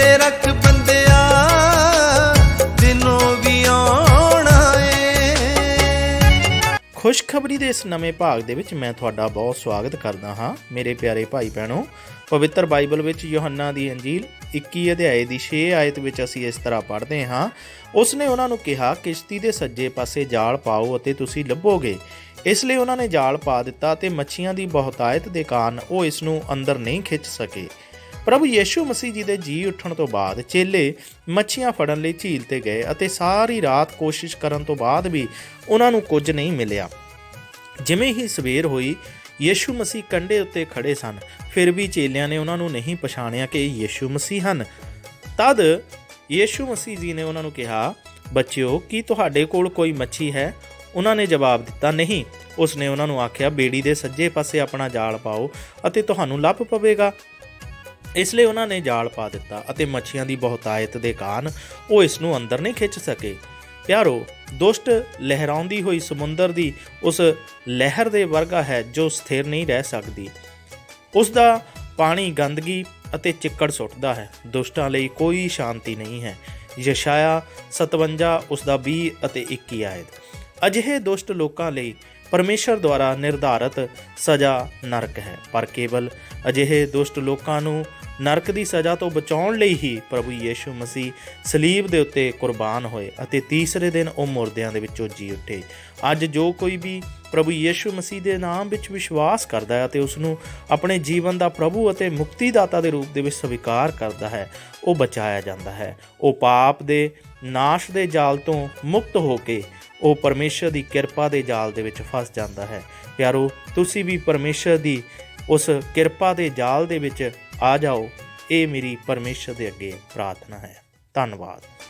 ਤੇ ਰੱਖ ਬੰਦਿਆ, ਦਿਨੋਂ ਵੀ ਆਉਣਾ ਏ ਖੁਸ਼ਖਬਰੀ ਦੇ ਇਸ ਨਵੇਂ ਭਾਗ ਦੇ ਵਿੱਚ ਮੈਂ ਤੁਹਾਡਾ ਬਹੁਤ ਸਵਾਗਤ ਕਰਦਾ ਹਾਂ, ਮੇਰੇ ਪਿਆਰੇ ਭਾਈ ਭੈਣੋ। ਪਵਿੱਤਰ ਬਾਈਬਲ ਵਿੱਚ ਯੋਹੰਨਾ ਦੀ ਅੰਜੀਲ 21 ਅਧਿਆਏ ਦੀ 6 ਆਇਤ ਵਿੱਚ ਅਸੀਂ ਇਸ ਤਰ੍ਹਾਂ ਪੜ੍ਹਦੇ ਹਾਂ, ਉਸਨੇ ਉਹਨਾਂ ਨੂੰ ਕਿਹਾ, ਕਿਸ਼ਤੀ ਦੇ ਸੱਜੇ ਪਾਸੇ ਜਾਲ ਪਾਓ ਅਤੇ ਤੁਸੀਂ ਲੱਭੋਗੇ। ਇਸ ਲਈ ਉਹਨਾਂ ਨੇ ਜਾਲ ਪਾ ਦਿੱਤਾ ਤੇ ਮੱਛੀਆਂ ਦੀ ਬਹੁਤਾਇਤ ਦੇ ਕਾਰਨ ਉਹ ਇਸ ਨੂੰ ਅੰਦਰ ਨਹੀਂ ਖਿੱਚ ਸਕੇ। ਪ੍ਰਭੂ ਯੀਸ਼ੂ ਮਸੀਹ ਜੀ ਦੇ ਜੀ ਉੱਠਣ ਤੋਂ ਬਾਅਦ ਚੇਲੇ ਮੱਛੀਆਂ ਫੜਨ ਲਈ ਝੀਲ ਤੇ ਗਏ ਅਤੇ ਸਾਰੀ ਰਾਤ ਕੋਸ਼ਿਸ਼ ਕਰਨ ਤੋਂ ਬਾਅਦ ਵੀ ਉਹਨਾਂ ਨੂੰ ਕੁਝ ਨਹੀਂ ਮਿਲਿਆ। ਜਿਵੇਂ ਹੀ ਸਵੇਰ ਹੋਈ, ਯੀਸ਼ੂ ਮਸੀਹ ਕੰਢੇ ਉੱਤੇ ਖੜੇ ਸਨ। ਫਿਰ ਵੀ ਚੇਲਿਆਂ ਨੇ ਉਹਨਾਂ ਨੂੰ ਨਹੀਂ ਪਛਾਣਿਆ ਕਿ ਇਹ ਯੀਸ਼ੂ ਮਸੀਹ ਹਨ। ਤਦ ਯੀਸ਼ੂ ਮਸੀਹ ਜੀ ਨੇ ਉਹਨਾਂ ਨੂੰ ਕਿਹਾ, ਬੱਚਿਓ, ਕੀ ਤੁਹਾਡੇ ਕੋਲ ਕੋਈ ਮੱਛੀ ਹੈ? ਉਹਨਾਂ ਨੇ ਜਵਾਬ ਦਿੱਤਾ, ਨਹੀਂ। ਉਸਨੇ ਉਹਨਾਂ ਨੂੰ ਆਖਿਆ, ਬੇੜੀ ਦੇ ਸੱਜੇ ਪਾਸੇ ਆਪਣਾ ਜਾਲ ਪਾਓ ਅਤੇ ਤੁਹਾਨੂੰ ਲੱਭ ਪਵੇਗਾ। ਇਸ ਲਈ ਉਹਨਾਂ ਨੇ ਜਾਲ ਪਾ ਦਿੱਤਾ ਅਤੇ ਮੱਛੀਆਂ ਦੀ ਬਹੁਤਾਇਤ ਦੇ ਕਾਰਨ ਉਹ ਇਸ ਨੂੰ ਅੰਦਰ ਨਹੀਂ ਖਿੱਚ ਸਕੇ। ਪਿਆਰੋ, ਦੁਸ਼ਟ ਲਹਿਰਾਉਂਦੀ ਹੋਈ ਸਮੁੰਦਰ ਦੀ ਉਸ ਲਹਿਰ ਦੇ ਵਰਗਾ ਹੈ ਜੋ ਸਥਿਰ ਨਹੀਂ ਰਹਿ ਸਕਦੀ। ਉਸ ਦਾ ਪਾਣੀ ਗੰਦਗੀ ਅਤੇ ਚਿੱਕੜ ਸੁੱਟਦਾ ਹੈ। ਦੁਸ਼ਟਾਂ ਲਈ ਕੋਈ ਸ਼ਾਂਤੀ ਨਹੀਂ ਹੈ। ਯਸ਼ਾਇਆ 57 ਉਸ ਦਾ 20 ਅਤੇ 21 ਆਇਤ। ਅਜਿਹੇ ਦੁਸ਼ਟ ਲੋਕਾਂ ਲਈ ਪਰਮੇਸ਼ਰ ਦੁਆਰਾ ਨਿਰਧਾਰਤ ਸਜ਼ਾ ਨਰਕ ਹੈ। ਪਰ ਕੇਵਲ ਅਜਿਹੇ ਦੁਸ਼ਟ ਲੋਕਾਂ ਨੂੰ ਨਰਕ ਦੀ ਸਜ਼ਾ ਤੋਂ ਬਚਾਉਣ ਲਈ ਹੀ ਪ੍ਰਭੂ ਯੀਸ਼ੂ ਮਸੀਹ ਸਲੀਬ ਦੇ ਉੱਤੇ ਕੁਰਬਾਨ ਹੋਏ ਅਤੇ ਤੀਸਰੇ ਦਿਨ ਉਹ ਮੁਰਦਿਆਂ ਦੇ ਵਿੱਚੋਂ ਜੀ ਉੱਠੇ। ਅੱਜ ਜੋ ਕੋਈ ਵੀ ਪ੍ਰਭੂ ਯੀਸ਼ੂ ਮਸੀਹ ਦੇ ਨਾਮ ਵਿੱਚ ਵਿਸ਼ਵਾਸ ਕਰਦਾ ਹੈ ਅਤੇ ਉਸ ਨੂੰ ਆਪਣੇ ਜੀਵਨ ਦਾ ਪ੍ਰਭੂ ਅਤੇ ਮੁਕਤੀਦਾਤਾ ਦੇ ਰੂਪ ਦੇ ਵਿੱਚ ਸਵੀਕਾਰ ਕਰਦਾ ਹੈ, ਉਹ ਬਚਾਇਆ ਜਾਂਦਾ ਹੈ। ਉਹ ਪਾਪ ਦੇ ਨਾਸ਼ ਦੇ ਜਾਲ ਤੋਂ ਮੁਕਤ ਹੋ ਕੇ ਉਹ ਪਰਮੇਸ਼ਰ ਦੀ ਕਿਰਪਾ ਦੇ ਜਾਲ ਦੇ ਵਿੱਚ ਫਸ ਜਾਂਦਾ ਹੈ। ਪਿਆਰੋ, ਤੁਸੀਂ ਵੀ ਪਰਮੇਸ਼ਰ ਦੀ ਉਸ ਕਿਰਪਾ ਦੇ ਜਾਲ ਦੇ ਵਿੱਚ ਆ ਜਾਓ। ਇਹ ਮੇਰੀ ਪਰਮੇਸ਼ਰ ਦੇ ਅੱਗੇ ਪ੍ਰਾਰਥਨਾ ਹੈ। ਧੰਨਵਾਦ।